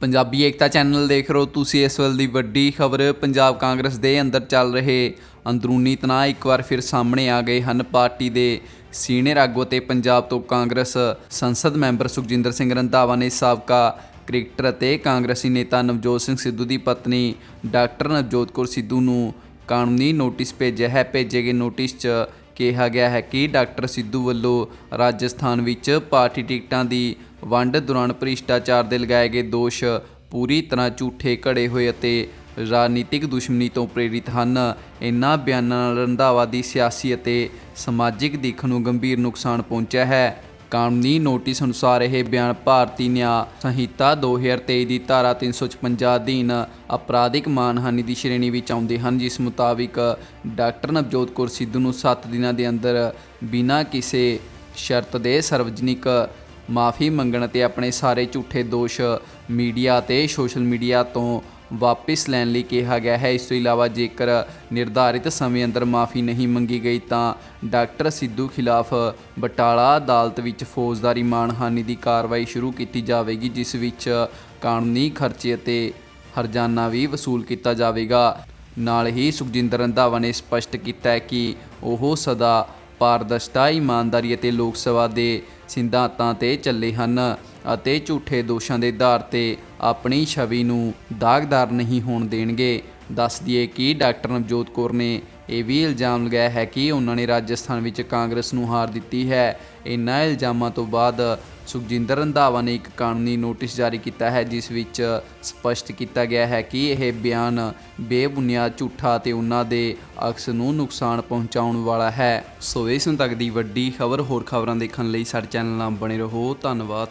ਪੰਜਾਬੀ ਏਕਤਾ channel ਦੇਖ ਰਹੇ ਹੋ ਤੁਸੀਂ ਇਸ ਵੇਲੇ ਦੀ ਵੱਡੀ ਖਬਰ, ਪੰਜਾਬ ਕਾਂਗਰਸ ਦੇ ਅੰਦਰ ਚੱਲ ਰਹੇ ਅੰਦਰੂਨੀ ਤਣਾਅ ਇੱਕ ਵਾਰ ਫਿਰ ਸਾਹਮਣੇ ਆ ਗਏ ਹਨ। ਪਾਰਟੀ ਦੇ ਸੀਨੀਅਰ ਆਗੂ ਤੇ ਪੰਜਾਬ ਤੋਂ ਕਾਂਗਰਸ ਸੰਸਦ ਮੈਂਬਰ ਸੁਖਜਿੰਦਰ ਸਿੰਘ ਰੰਧਾਵਾ ਨੇ ਸਾਬਕਾ ਕ੍ਰਿਕਟਰ ਅਤੇ ਕਾਂਗਰਸੀ ਨੇਤਾ ਨਵਜੋਤ ਸਿੰਘ ਸਿੱਧੂ ਦੀ ਪਤਨੀ ਡਾਕਟਰ ਨਵਜੋਤ ਕੌਰ ਸਿੱਧੂ ਨੂੰ ਕਾਨੂੰਨੀ ਨੋਟਿਸ ਭੇਜਿਆ ਹੈ। ਭੇਜੇ ਗਏ ਨੋਟਿਸ 'ਚ ਕਿਹਾ ਗਿਆ ਹੈ ਕਿ ਡਾਕਟਰ ਸਿੱਧੂ ਵੱਲੋਂ ਰਾਜਸਥਾਨ ਵਿੱਚ ਪਾਰਟੀ ਟਿਕਟਾਂ ਦੀ ਵੰਡ ਦੌਰਾਨ ਭ੍ਰਿਸ਼ਟਾਚਾਰ ਦੇ ਲਗਾਏ ਗਏ ਦੋਸ਼ ਪੂਰੀ ਤਰ੍ਹਾਂ ਝੂਠੇ, ਘੜੇ ਹੋਏ ਅਤੇ ਰਾਜਨੀਤਿਕ ਦੁਸ਼ਮਣੀ ਤੋਂ ਪ੍ਰੇਰਿਤ ਹਨ। ਇਨ੍ਹਾਂ ਬਿਆਨਾਂ ਨਾਲ ਰੰਧਾਵਾ ਦੀ ਸਿਆਸੀ ਅਤੇ ਸਮਾਜਿਕ ਦਿੱਖ ਨੂੰ ਗੰਭੀਰ ਨੁਕਸਾਨ ਪਹੁੰਚਿਆ ਹੈ। ਕਾਨੂੰਨੀ ਨੋਟਿਸ ਅਨੁਸਾਰ ਇਹ ਬਿਆਨ ਭਾਰਤੀ ਨਿਆਂ ਸੰਹਿਤਾ 2023 ਦੀ ਧਾਰਾ 356 ਅਧੀਨ ਅਪਰਾਧਿਕ ਮਾਨਹਾਨੀ ਦੀ ਸ਼੍ਰੇਣੀ ਵਿੱਚ ਆਉਂਦੇ ਹਨ, ਜਿਸ ਮੁਤਾਬਿਕ ਡਾਕਟਰ ਨਵਜੋਤ ਕੌਰ ਸਿੱਧੂ ਨੂੰ 7 ਦਿਨਾਂ ਦੇ ਅੰਦਰ ਬਿਨਾਂ ਕਿਸੇ ਸ਼ਰਤ ਦੇ ਸਰਵਜਨਿਕ ਮਾਫੀ ਮੰਗਣ ਅਤੇ ਆਪਣੇ ਸਾਰੇ ਝੂਠੇ ਦੋਸ਼ ਮੀਡੀਆ ਅਤੇ ਸੋਸ਼ਲ ਮੀਡੀਆ ਤੋਂ ਵਾਪਿਸ ਲੈਣ ਲਈ ਕਿਹਾ ਗਿਆ ਹੈ। ਇਸ ਤੋਂ ਇਲਾਵਾ ਜੇਕਰ ਨਿਰਧਾਰਿਤ ਸਮੇਂ ਅੰਦਰ ਮਾਫੀ ਨਹੀਂ ਮੰਗੀ ਗਈ ਤਾਂ ਡਾਕਟਰ ਸਿੱਧੂ ਖਿਲਾਫ ਬਟਾਲਾ ਅਦਾਲਤ ਵਿੱਚ ਫੌਜਦਾਰੀ ਮਾਣਹਾਨੀ ਦੀ ਕਾਰਵਾਈ ਸ਼ੁਰੂ ਕੀਤੀ ਜਾਵੇਗੀ, ਜਿਸ ਵਿੱਚ ਕਾਨੂੰਨੀ ਖਰਚੇ ਅਤੇ ਹਰਜਾਨਾ ਵੀ ਵਸੂਲ ਕੀਤਾ ਜਾਵੇਗਾ। ਨਾਲ ਹੀ ਸੁਖਜਿੰਦਰ ਰੰਧਾਵਾ ਨੇ ਸਪਸ਼ਟ ਕੀਤਾ ਹੈ ਕਿ ਉਹ ਸਦਾ ਪਾਰਦਰਸ਼ਤਾ, ਇਮਾਨਦਾਰੀ ਅਤੇ ਲੋਕ ਸਭਾ ਦੇ ਸਿਧਾਂਤਾਂ ਤੇ ਚੱਲੇ ਹਨ ਅਤੇ ਝੂਠੇ ਦੋਸ਼ਾਂ ਦੇ ਆਧਾਰ ਤੇ ਆਪਣੀ ਛਵੀ ਨੂੰ ਦਾਗਦਾਰ ਨਹੀਂ ਹੋਣ ਦੇਣਗੇ। ਦੱਸ ਦਈਏ ਕਿ ਡਾਕਟਰ ਨਵਜੋਤ ਕੌਰ ਨੇ ਇਹ ਵੀ ਇਲਜ਼ਾਮ ਲਗਾਇਆ ਹੈ ਕਿ ਉਹਨਾਂ ਨੇ ਰਾਜਸਥਾਨ ਵਿੱਚ ਕਾਂਗਰਸ ਨੂੰ ਹਾਰ ਦਿੱਤੀ ਹੈ। ਇਨ੍ਹਾਂ ਇਲਜ਼ਾਮਾਂ ਤੋਂ ਬਾਅਦ ਸੁਖਜਿੰਦਰ ਰੰਧਾਵਾ ਨੇ ਇੱਕ ਕਾਨੂੰਨੀ ਨੋਟਿਸ ਜਾਰੀ ਕੀਤਾ ਹੈ, ਜਿਸ ਵਿੱਚ ਸਪਸ਼ਟ ਕੀਤਾ ਗਿਆ ਹੈ ਕਿ ਇਹ ਬਿਆਨ ਬੇਬੁਨਿਆਦ ਝੂਠਾ ਤੇ ਉਹਨਾਂ ਦੇ ਅਕਸ ਨੂੰ ਨੁਕਸਾਨ ਪਹੁੰਚਾਉਣ ਵਾਲਾ ਹੈ। ਸੋ ਇਸ ਨੂੰ ਤੱਕ ਦੀ ਵੱਡੀ ਖਬਰ, ਹੋਰ ਖਬਰਾਂ ਦੇਖਣ ਲਈ ਸਾਡੇ ਚੈਨਲ ਨਾਲ ਬਣੇ ਰਹੋ। ਧੰਨਵਾਦ।